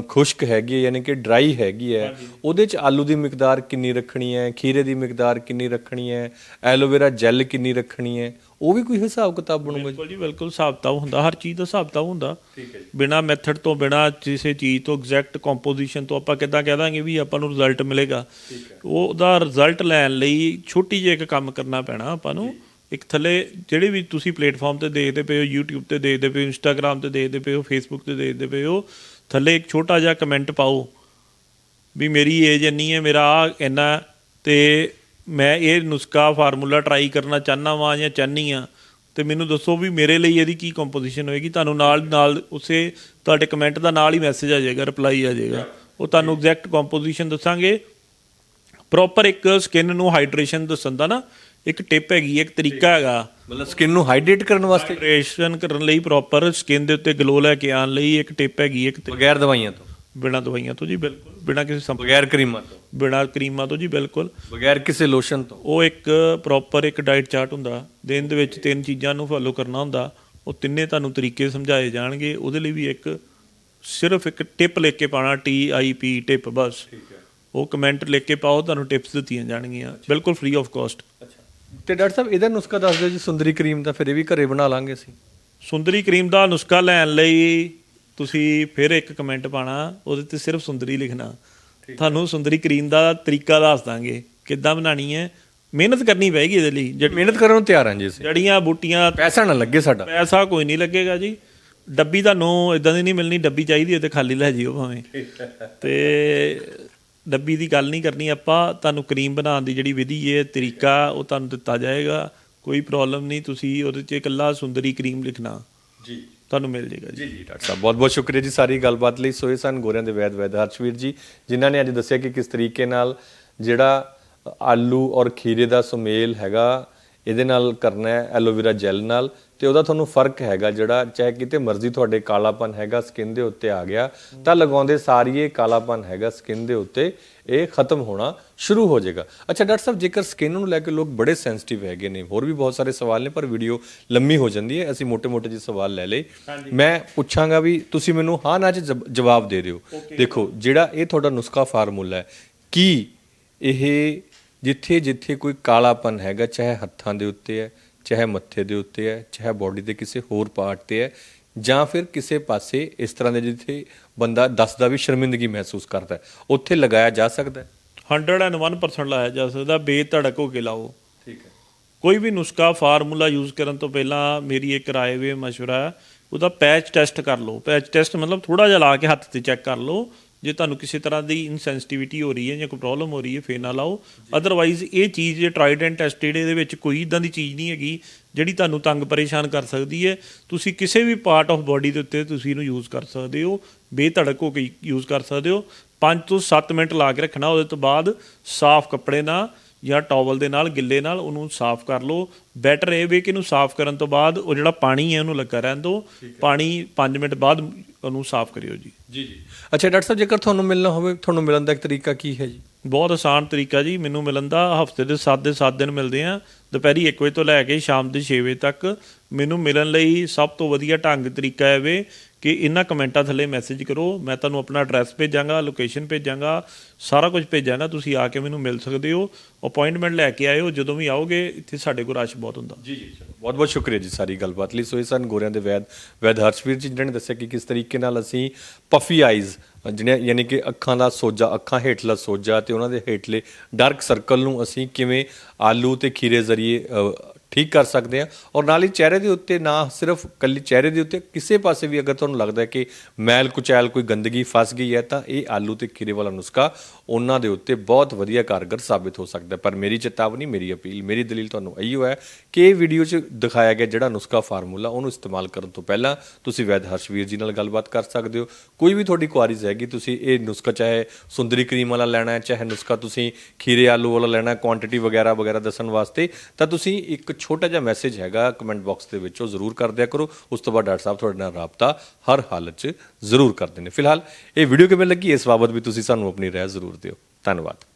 ਖੁਸ਼ਕ ਹੈਗੀ ਹੈ ਯਾਨੀ ਕਿ ਡਰਾਈ ਹੈਗੀ ਹੈ। ਉਹਦੇ ਚ ਆਲੂ ਦੀ ਮਿਕਦਾਰ ਕਿੰਨੀ ਰੱਖਣੀ ਹੈ? ਖੀਰੇ ਦੀ ਮਿਕਦਾਰ ਕਿੰਨੀ ਰੱਖਣੀ ਹੈ? ਐਲੋਵੇਰਾ ਜੈਲ ਕਿੰਨੀ ਰੱਖਣੀ ਹੈ? ਉਹ ਵੀ ਕੋਈ ਹਿਸਾਬ ਕਿਤਾਬ ਬਣੂਗਾ ਬਿਲਕੁਲ ਜੀ ਬਿਲਕੁਲ ਹਿਸਾਬ ਕਿਤਾਬ ਹੁੰਦਾ ਹਰ ਚੀਜ਼ ਦਾ ਹਿਸਾਬ ਕਿਤਾਬ ਹੁੰਦਾ ਬਿਨਾ ਮੈਥਡ ਤੋਂ ਬਿਨਾ ਕਿਸੇ ਚੀਜ਼ ਤੋਂ ਐਗਜ਼ੈਕਟ ਕੰਪੋਜੀਸ਼ਨ ਤੋਂ ਆਪਾਂ ਕਿੱਦਾਂ ਕਹਿ ਦਾਂਗੇ ਵੀ ਆਪਾਂ ਨੂੰ ਰਿਜ਼ਲਟ ਮਿਲੇਗਾ। ਉਹਦਾ ਰਿਜ਼ਲਟ ਲੈਣ ਲਈ ਛੋਟੀ ਜਿਹੀ ਇੱਕ ਕੰਮ ਕਰਨਾ ਪੈਣਾ ਆਪਾਂ ਨੂੰ। ਇੱਕ ਥੱਲੇ ਜਿਹੜੇ ਵੀ ਤੁਸੀਂ ਪਲੇਟਫਾਰਮ ਤੇ ਦੇਖਦੇ ਪਏ ਹੋ YouTube ਤੇ ਦੇਖਦੇ ਪਏ ਹੋ Instagram ਤੇ ਦੇਖਦੇ ਪਏ ਹੋ Facebook ਤੇ ਦੇਖਦੇ ਪਏ ਹੋ ਥੱਲੇ ਇੱਕ ਛੋਟਾ ਜਿਹਾ ਕਮੈਂਟ ਪਾਓ ਵੀ ਮੇਰੀ ਏਜ ਇੰਨੀ ਹੈ, ਮੇਰਾ ਆ ਇੰਨਾ ਤੇ ਮੈਂ ਇਹ ਨੁਸਖਾ ਫਾਰਮੂਲਾ ਟਰਾਈ ਕਰਨਾ ਚਾਹਨਾ ਵਾਂ ਜਾਂ ਚਾਹਨੀ ਆ ਤੇ ਮੈਨੂੰ ਦੱਸੋ ਵੀ ਮੇਰੇ ਲਈ ਇਹਦੀ ਕੀ ਕੰਪੋਜੀਸ਼ਨ ਹੋਏਗੀ? ਤੁਹਾਨੂੰ ਨਾਲ ਨਾਲ ਉਸੇ ਤੁਹਾਡੇ ਕਮੈਂਟ ਦਾ ਨਾਲ ਹੀ ਮੈਸੇਜ ਆ ਜਾਏਗਾ ਰਿਪਲਾਈ ਆ ਜਾਏਗਾ। ਉਹ ਤੁਹਾਨੂੰ ਐਗਜ਼ੈਕਟ ਕੰਪੋਜੀਸ਼ਨ ਦੱਸਾਂਗੇ। ਪ੍ਰੋਪਰ ਇੱਕ ਸਕਿਨ ਨੂੰ ਹਾਈਡਰੇਸ਼ਨ ਦੱਸਣ ਦਾ ਨਾ ਇੱਕ ਟਿਪ ਹੈਗੀ ਇੱਕ ਤਰੀਕਾ ਹੈਗਾ। ਮਤਲਬ ਸਕਿਨ ਨੂੰ ਹਾਈਡਰੇਟ ਕਰਨ ਵਾਸਤੇ? ਹਾਈਡਰੇਸ਼ਨ ਕਰਨ ਲਈ ਪ੍ਰੋਪਰ ਸਕਿਨ ਦੇ ਉੱਤੇ ਗਲੋ ਲੈ ਕੇ ਆਉਣ ਲਈ ਇੱਕ ਟਿਪ ਹੈਗੀ ਇੱਕ ਬਗੈਰ ਦਵਾਈਆਂ ਤੋਂ? ਬਿਨਾ ਦਵਾਈਆਂ ਤੋਂ ਜੀ ਬਿਲਕੁਲ। ਬਿਨਾ ਕਿਸੇ ਸੰਪ ਬਗੈਰ ਕਰੀਮਾਂ ਤੋਂ? ਬਿਨਾ ਕਰੀਮਾਂ ਤੋਂ ਜੀ ਬਿਲਕੁਲ। ਬਗੈਰ ਕਿਸੇ ਲੋਸ਼ਨ ਤੋਂ? ਉਹ ਇੱਕ ਪ੍ਰੋਪਰ ਇੱਕ ਡਾਈਟ ਚਾਰਟ ਹੁੰਦਾ। ਦਿਨ ਦੇ ਵਿੱਚ ਤਿੰਨ ਚੀਜ਼ਾਂ ਨੂੰ ਫੋਲੋ ਕਰਨਾ ਹੁੰਦਾ। ਉਹ ਤਿੰਨੇ ਤੁਹਾਨੂੰ ਤਰੀਕੇ ਸਮਝਾਏ ਜਾਣਗੇ। ਉਹਦੇ ਲਈ ਵੀ ਇੱਕ ਸਿਰਫ ਇੱਕ ਟਿਪ ਲਿਖ ਕੇ ਪਾਣਾ ਟੀ ਆਈ ਪੀ ਟਿਪ ਬਸ। ਉਹ ਕਮੈਂਟ ਲਿਖ ਕੇ ਪਾਓ ਤੁਹਾਨੂੰ ਟਿਪਸ ਦਿੱਤੀਆਂ ਜਾਣਗੀਆਂ। ਬਿਲਕੁਲ ਫ੍ਰੀ ਆਫ ਕਾਸਟ ਤੇ ਡਾਕਟਰ ਸਾਹਿਬ ਇਹਦਾ ਨੁਸਖਾ ਦੱਸ ਦਿਓ ਜੀ ਸੁੰਦਰੀ ਕਰੀਮ ਦਾ ਫਿਰ ਇਹ ਵੀ ਘਰੇ ਬਣਾ ਲਾਂਗੇ ਅਸੀਂ। ਸੁੰਦਰੀ ਕਰੀਮ ਦਾ ਨੁਸਖਾ ਲੈਣ ਲਈ ਤੁਸੀਂ ਫਿਰ ਇੱਕ ਕਮੈਂਟ ਪਾਣਾ ਉਹਦੇ ਤੇ ਸਿਰਫ ਸੁੰਦਰੀ ਲਿਖਣਾ। ਤੁਹਾਨੂੰ ਸੁੰਦਰੀ ਕਰੀਮ ਦਾ ਤਰੀਕਾ ਦੱਸ ਦਾਂਗੇ ਕਿੱਦਾਂ ਬਣਾਣੀ ਹੈ। ਮਿਹਨਤ ਕਰਨੀ ਪਏਗੀ ਇਹਦੇ ਲਈ। ਜੜ- ਮਿਹਨਤ ਕਰਨ ਨੂੰ ਤਿਆਰ ਹਾਂ ਜੀ ਅਸੀਂ। ਜੜੀਆਂ ਬੂਟੀਆਂ ਪੈਸਾ ਨਾ ਲੱਗੇ ਸਾਡਾ। ਪੈਸਾ ਕੋਈ ਨਹੀਂ ਲੱਗੇਗਾ ਜੀ। ਡੱਬੀ ਤੁਹਾਨੂੰ ਇਦਾਂ ਦੀ ਨਹੀਂ ਮਿਲਣੀ ਡੱਬੀ ਚਾਹੀਦੀ ਹੈ ਤੇ ਖਾਲੀ ਲੈ ਜਿਓ ਭਾਵੇਂ। ਤੇ ਡੱਬੀ ਦੀ ਗੱਲ ਨਹੀਂ ਕਰਨੀ ਆਪਾਂ ਤੁਹਾਨੂੰ ਕਰੀਮ ਬਣਾਉਣ ਦੀ ਜਿਹੜੀ ਵਿਧੀ ਹੈ ਤਰੀਕਾ ਉਹ ਤੁਹਾਨੂੰ ਦਿੱਤਾ ਜਾਏਗਾ। ਕੋਈ ਪ੍ਰੋਬਲਮ ਨਹੀਂ ਤੁਸੀਂ ਉਹਦੇ 'ਚ ਇਕੱਲਾ ਸੁੰਦਰੀ ਕਰੀਮ ਲਿਖਣਾ। ਜੀ। ਤੁਹਾਨੂੰ ਮਿਲ ਜਾਏਗਾ ਜੀ। ਜੀ ਜੀ ਡਾਕਟਰ ਸਾਹਿਬ ਬਹੁਤ ਬਹੁਤ ਸ਼ੁਕਰੀਆ ਜੀ ਸਾਰੀ ਗੱਲਬਾਤ ਲਈ। ਸੋਏ ਸਨ ਗੋਰਿਆਂ ਦੇ ਵੈਦ ਵੈਦ ਹਰਸ਼ਵੀਰ ਜੀ ਜਿਨ੍ਹਾਂ ਨੇ ਅੱਜ ਦੱਸਿਆ ਕਿ ਕਿਸ ਤਰੀਕੇ ਨਾਲ ਜਿਹੜਾ ਆਲੂ ਔਰ ਖੀਰੇ ਦਾ ਸੁਮੇਲ ਹੈਗਾ ਇਹਦੇ ਨਾਲ ਕਰਨਾ ਹੈ ਐਲੋਵੇਰਾ ਜੈਲ ਨਾਲ। ਤੇ ਉਹਦਾ ਤੁਹਾਨੂੰ ਫ਼ਰਕ ਹੈਗਾ ਜਿਹੜਾ ਚਾਹੇ ਕਿਤੇ ਮਰਜ਼ੀ ਤੁਹਾਡੇ ਕਾਲਾਪਨ ਹੈਗਾ ਸਕਿਨ ਦੇ ਉੱਤੇ ਆ ਗਿਆ ਤਾਂ ਲਗਾਉਂਦੇ ਸਾਰੀ ਇਹ ਕਾਲਾਪਨ ਹੈਗਾ ਸਕਿਨ ਦੇ ਉੱਤੇ ਇਹ ਖਤਮ ਹੋਣਾ ਸ਼ੁਰੂ ਹੋ ਜਾਏਗਾ। ਅੱਛਾ ਡਾਕਟਰ ਸਾਹਿਬ ਜੇਕਰ ਸਕਿਨ ਨੂੰ ਲੈ ਕੇ ਲੋਕ ਬੜੇ ਸੈਂਸਿਟਿਵ ਹੈਗੇ ਨੇ ਹੋਰ ਵੀ ਬਹੁਤ ਸਾਰੇ ਸਵਾਲ ਨੇ ਪਰ ਵੀਡੀਓ ਲੰਮੀ ਹੋ ਜਾਂਦੀ ਹੈ ਅਸੀਂ ਮੋٹے-ਮੋٹے ਜਿਹੇ ਸਵਾਲ ਲੈ ਲਏ। ਮੈਂ ਪੁੱਛਾਂਗਾ ਵੀ ਤੁਸੀਂ ਮੈਨੂੰ ਹਾਂ ਨਾ ਚ ਜਵਾਬ ਦੇ ਦਿਓ। ਦੇਖੋ ਜਿਹੜਾ ਇਹ ਤੁਹਾਡਾ ਨੁਸਖਾ ਫਾਰਮੂਲਾ ਹੈ ਕੀ ਇਹ ਜਿੱਥੇ ਜਿੱਥੇ ਕੋਈ ਕਾਲਾਪਨ ਹੈਗਾ ਚਾਹੇ ਹੱਥਾਂ ਦੇ ਉੱਤੇ ਹੈ ਚਾਹੇ ਮੱਥੇ ਦੇ ਉੱਤੇ ਹੈ ਚਾਹੇ ਬਾਡੀ ਦੇ ਕਿਸੇ ਹੋਰ ਪਾਰਟ ਤੇ ਹੈ ਜਾਂ ਫਿਰ ਕਿਸੇ ਪਾਸੇ ਇਸ ਤਰ੍ਹਾਂ ਦੇ ਜਿੱਥੇ ਬੰਦਾ ਦੱਸਦਾ ਵੀ ਸ਼ਰਮਿੰਦਗੀ ਮਹਿਸੂਸ ਕਰਦਾ ਉੱਥੇ ਲਗਾਇਆ ਜਾ ਸਕਦਾ ਹੈ। 101% ਲਾਇਆ ਜਾ ਸਕਦਾ ਬੇਧੜਕ ਹੋ ਕੇ ਲਾਓ। ਠੀਕ ਹੈ। ਕੋਈ ਵੀ ਨੁਸਖਾ ਫਾਰਮੂਲਾ ਯੂਜ਼ ਕਰਨ ਤੋਂ ਪਹਿਲਾਂ ਮੇਰੀ ਇੱਕ ਰਾਏ ਵੇ ਮਸ਼ਵਰਾ ਹੈ ਉਹਦਾ ਪੈਚ ਟੈਸਟ ਕਰ ਲਓ। ਪੈਚ ਟੈਸਟ ਮਤਲਬ ਥੋੜਾ ਜਿਹਾ ਲਾ ਕੇ ਹੱਥ ਤੇ ਚੈੱਕ ਕਰ ਲਓ ਜੇ ਤੁਹਾਨੂੰ ਕਿਸੇ ਤਰ੍ਹਾਂ ਦੀ ਇਨਸੈਂਸਿਟੀਵਿਟੀ ਹੋ ਰਹੀ ਹੈ ਜਾਂ ਕੋਈ ਪ੍ਰੋਬਲਮ ਹੋ ਰਹੀ ਹੈ ਫੇਰ ਨਾ ਲਾਓ ਅਦਰਵਾਈਜ਼ ਇਹ ਚੀਜ਼ ਜੇ ਟ੍ਰਾਈਡ ਐਂਡ ਟੈਸਟਡ ਇਹਦੇ ਵਿੱਚ ਕੋਈ ਇਦਾਂ ਦੀ ਚੀਜ਼ ਨਹੀਂ ਹੈਗੀ ਜਿਹੜੀ ਤੁਹਾਨੂੰ ਤੰਗ ਪਰੇਸ਼ਾਨ ਕਰ ਸਕਦੀ ਹੈ। ਤੁਸੀਂ ਕਿਸੇ ਵੀ ਪਾਰਟ ਆਫ ਬਾਡੀ ਦੇ ਉੱਤੇ ਤੁਸੀਂ ਇਹਨੂੰ ਯੂਜ਼ ਕਰ ਸਕਦੇ ਹੋ। ਬੇਧੜਕ ਹੋ ਕੇ ਯੂਜ਼ ਕਰ ਸਕਦੇ ਹੋ। 5 ਤੋਂ 7 ਮਿੰਟ ਲਾ ਕੇ ਰੱਖਣਾ ਉਹਦੇ ਤੋਂ ਬਾਅਦ ਸਾਫ਼ ਕੱਪੜੇ ਨਾਲ ਜਾਂ ਟਾਵਲ ਦੇ ਨਾਲ ਗਿੱਲੇ ਨਾਲ ਉਹਨੂੰ ਸਾਫ਼ ਕਰ ਲਓ। ਬੈਟਰ ਇਹ ਵੇ ਕਿ ਇਹਨੂੰ ਸਾਫ਼ ਕਰਨ ਤੋਂ ਬਾਅਦ ਉਹ ਜਿਹੜਾ ਪਾਣੀ ਹੈ ਉਹਨੂੰ ਲੱਗਾ ਰਹਿਣ ਦਿਓ। ਪਾਣੀ 5 ਮਿੰਟ ਬਾਅਦ ਉਹਨੂੰ ਸਾਫ਼ ਕਰਿਓ ਜੀ। ਜੀ ਜੀ। ਅੱਛਾ ਡਾਕਟਰ ਸਾਹਿਬ ਜੇਕਰ ਤੁਹਾਨੂੰ ਮਿਲਣਾ ਹੋਵੇ ਤੁਹਾਨੂੰ ਮਿਲਣ ਦਾ ਇੱਕ ਤਰੀਕਾ ਕੀ ਹੈ ਜੀ? ਬਹੁਤ ਆਸਾਨ ਤਰੀਕਾ ਜੀ ਮੈਨੂੰ ਮਿਲਣ ਦਾ ਹਫ਼ਤੇ ਦੇ 7 ਦੇ 7 ਦਿਨ ਮਿਲਦੇ ਆ। ਦੁਪਹਿਰੀ 1 ਵਜੇ ਤੋਂ ਲੈ ਕੇ ਸ਼ਾਮ ਦੇ 6 ਵਜੇ ਤੱਕ ਮੈਨੂੰ ਮਿਲਣ ਲਈ ਸਭ ਤੋਂ ਵਧੀਆ ਢੰਗ ਤਰੀਕਾ ਹੈ ਵੇ ਕਿ ਇਹਨਾਂ ਕਮੈਂਟਾਂ ਥੱਲੇ ਮੈਸੇਜ ਕਰੋ, ਮੈਂ ਤੁਹਾਨੂੰ ਆਪਣਾ ਐਡਰੈਸ ਭੇਜਾਂਗਾ ਲੋਕੇਸ਼ਨ ਭੇਜਾਂਗਾ, ਸਾਰਾ ਕੁਝ ਭੇਜਾਂਗਾ, ਤੁਸੀਂ ਆ ਕੇ ਮੈਨੂੰ ਮਿਲ ਸਕਦੇ ਹੋ ਅਪਾਇੰਟਮੈਂਟ ਲੈ ਕੇ ਆਇਓ, ਜਦੋਂ ਵੀ ਆਓਗੇ, ਇੱਥੇ ਸਾਡੇ ਕੋਲ ਰਸ਼ ਬਹੁਤ ਹੁੰਦਾ। ਜੀ ਜੀ ਬਹੁਤ ਬਹੁਤ ਸ਼ੁਕਰੀਆ ਜੀ ਸਾਰੀ ਗੱਲਬਾਤ ਲਈ। ਸੋ ਇਹ ਸਨ ਗੋਰਿਆਂ ਦੇ ਵੈਦ ਵੈਦ ਹਰਸ਼ਵੀਰ ਜੀ, ਜਿਨ੍ਹਾਂ ਨੇ ਦੱਸਿਆ ਕਿ ਕਿਸ ਤਰੀਕੇ ਨਾਲ ਅਸੀਂ ਪਫੀ ਆਈਜ਼ ਜਿਹਨੇ ਯਾਨੀ ਕਿ ਅੱਖਾਂ ਦਾ ਸੋਜਾ, ਅੱਖਾਂ ਹੇਠਲਾ ਸੋਜਾ ਤੇ ਉਹਨਾਂ ਦੇ ਹੇਠਲੇ ਡਾਰਕ ਸਰਕਲ ਨੂੰ ਅਸੀਂ ਕਿਵੇਂ ਆਲੂ ਤੇ ਖੀਰੇ ਜ਼ਰੀਏ ਠੀਕ ਕਰ ਸਕਦੇ ਆ। ਔਰ ਨਾਲ ਹੀ ਚਿਹਰੇ ਦੇ ਉੱਤੇ ਨਾ ਸਿਰਫ ਕੱਲੀ ਚਿਹਰੇ ਦੇ ਉੱਤੇ, ਕਿਸੇ ਪਾਸੇ ਵੀ ਅਗਰ ਤੁਹਾਨੂੰ ਲੱਗਦਾ ਹੈ ਕਿ ਮੈਲ ਕੁਚੈਲ ਕੋਈ ਗੰਦਗੀ ਫਸ ਗਈ ਹੈ, ਤਾਂ ਇਹ ਆਲੂ ਤੇ ਖੀਰੇ ਵਾਲਾ ਨੁਸਖਾ ਉਹਨਾਂ ਦੇ ਉੱਤੇ ਬਹੁਤ ਵਧੀਆ ਕਾਰਗਰ ਸਾਬਿਤ ਹੋ ਸਕਦਾ ਪਰ ਮੇਰੀ ਚੇਤਾਵਨੀ, ਮੇਰੀ ਅਪੀਲ, ਮੇਰੀ ਦਲੀਲ ਤੁਹਾਨੂੰ ਇਹੀ ਹੈ ਕਿ ਇਹ ਵੀਡੀਓ 'ਚ ਦਿਖਾਇਆ ਗਿਆ ਜਿਹੜਾ ਨੁਸਖਾ ਫਾਰਮੂਲਾ, ਉਹਨੂੰ ਇਸਤੇਮਾਲ ਕਰਨ ਤੋਂ ਪਹਿਲਾਂ ਤੁਸੀਂ ਵੈਦ ਹਰਸ਼ਵੀਰ ਜੀ ਨਾਲ ਗੱਲਬਾਤ ਕਰ ਸਕਦੇ ਹੋ। ਕੋਈ ਵੀ ਤੁਹਾਡੀ ਕੁਆਰੀਜ਼ ਹੈਗੀ, ਤੁਸੀਂ ਇਹ ਨੁਸਖਾ ਚਾਹੇ ਸੁੰਦਰੀ ਕਰੀਮ ਵਾਲਾ ਲੈਣਾ ਹੈ, ਚਾਹੇ ਨੁਸਖਾ ਤੁਸੀਂ ਖੀਰੇ ਆਲੂ ਵਾਲਾ ਲੈਣਾ ਹੈ ਕੁਆਂਟੀਟੀ ਵਗੈਰਾ ਵਗੈਰਾ ਦੱਸਣ ਵਾਸਤੇ, ਤਾਂ ਤੁਸੀਂ ਇੱਕ ਛੋਟਾ ਜਿਹਾ ਮੈਸੇਜ ਹੈਗਾ ਕਮੈਂਟ ਬਾਕਸ ਦੇ ਵਿੱਚ, ਉਹ ਜ਼ਰੂਰ ਕਰ ਦਿਆ ਕਰੋ। ਉਸ ਤੋਂ ਬਾਅਦ ਡਾਕਟਰ ਸਾਹਿਬ ਤੁਹਾਡੇ ਨਾਲ ਰਾਬਤਾ ਹਰ ਹਾਲਤ 'ਚ ਜ਼ਰੂਰ ਕਰਦੇ ਨੇ। ਫਿਲਹਾਲ ਇਹ ਵੀਡੀਓ ਕਿਵੇਂ ਲੱਗੀ? ਇਸ ਬਾਬਤ ਵੀ ਤੁਸੀਂ ਸਾਨੂੰ ਆਪਣੀ ਰਾਏ ਜ਼ਰੂਰ ਦਿਓ। ਧੰਨਵਾਦ।